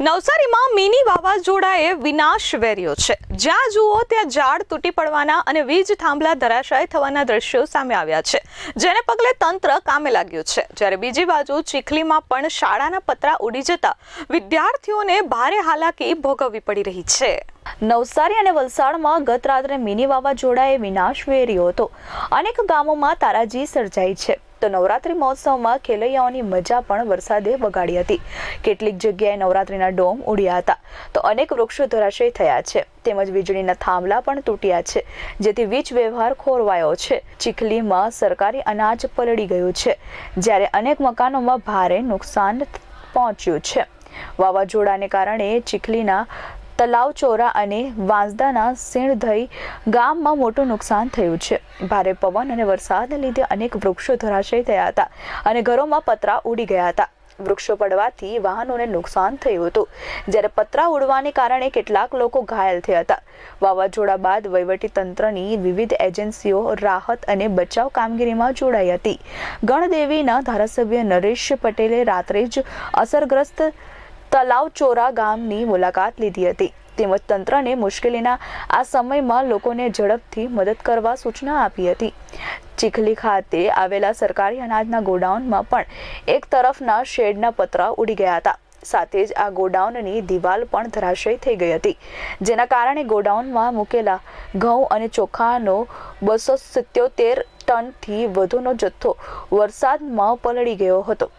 નવસારીમાં મિની વાવાઝોડાએ વિનાશ વેર્યો છે. જ્યાં જુઓ ત્યાં ઝાડ તૂટી પડવાના અને વીજ થાંભલા ધરાશાય થવાના દ્રશ્યો સામે આવ્યા છે. જેને પગલે તંત્ર કામે લાગ્યું છે. જ્યારે બીજી બાજુ ચીખલીમાં પણ શાળાના પતરા ઉડી જતા વિદ્યાર્થીઓને ભારે હાલાકી ભોગવવી પડી રહી છે. નવસારી અને વલસાડમાં ગત રાત્રે મિની વાવાઝોડાએ વિનાશ વેર્યો હતો. અનેક ગામોમાં તારાજી સર્જાઈ છે. તો નવરાત્રી મહોત્સવમાં ખેલૈયાઓની મજા પણ વરસાદે બગાડી હતી. કેટલીક જગ્યાએ નવરાત્રીના ડોમ ઉડ્યા હતા. તો અનેક વૃક્ષો ધરાશય થયા છે. તેમજ વીજળીના થાંભલા પણ તૂટ્યા છે. જેથી વીજ વ્યવહાર ખોરવાયો છે. ચીખલીમાં સરકારી અનાજ પલળી ગયું છે. જ્યારે અનેક મકાનોમાં ભારે નુકસાન પહોંચ્યું છે. વાવાઝોડાને કારણે ચીખલીના તલાવચોરા અને વાંસદાના સિણધઈ ગામમાં મોટું નુકસાન થયું છે. ભારે પવન અને વરસાદને લીધે અનેક વૃક્ષો ધરાશય થયા હતા અને ઘરોમાં પતરા ઉડી ગયા હતા. વૃક્ષો પડવાથી વાહનોને નુકસાન થયું હતું. જ્યારે પતરા ઉડવાને કારણે કેટલાક લોકો ઘાયલ થયા હતા. વાવાઝોડા બાદ વહીવટી તંત્રની વિવિધ એજન્સીઓ રાહત અને બચાવ કામગીરીમાં જોડાઈ હતી. ગણદેવીના ધારાસભ્ય નરેશ પટેલે રાત્રે જ અસરગ્રસ્ત તલાવચોરા ગામની મુલાકાત લીધી હતી. તેમજ તંત્રને મુશ્કેલીના આ સમયમાં લોકોને ઝડપથી મદદ કરવા સૂચના આપી હતી. ચીખલી ખાતે આવેલા સરકારી અનાજના ગોડાઉનમાં પણ એક તરફના શેડના પતરા ઉડી ગયા હતા. સાથે જ આ ગોડાઉનની દિવાલ પણ ધરાશય થઈ ગઈ હતી. જેના કારણે ગોડાઉનમાં મૂકેલા ઘઉં અને ચોખાનો બસો સિત્યોતેર ટનથી વધુનો જથ્થો વરસાદમાં પલળી ગયો હતો.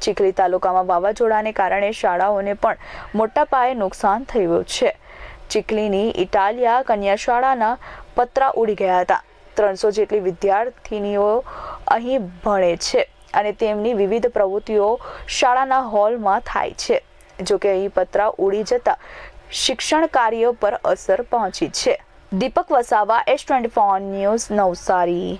ચીખલી તાલુકામાં વાવાઝોડાને કારણે શાળાઓને પણ મોટા પાયે નુકસાન થયું છે. ચીખલીની ઇટાલિયા કન્યા શાળાના પતરા ઉડી ગયા હતા. ત્રણસો જેટલી વિદ્યાર્થીનીઓ અહીં ભણે છે અને તેમની વિવિધ પ્રવૃત્તિઓ શાળાના હોલમાં થાય છે. જોકે અહીં પતરા ઉડી જતા શિક્ષણ કાર્ય પર અસર પહોંચી છે. Deepak Vasava S twenty four news Navsari.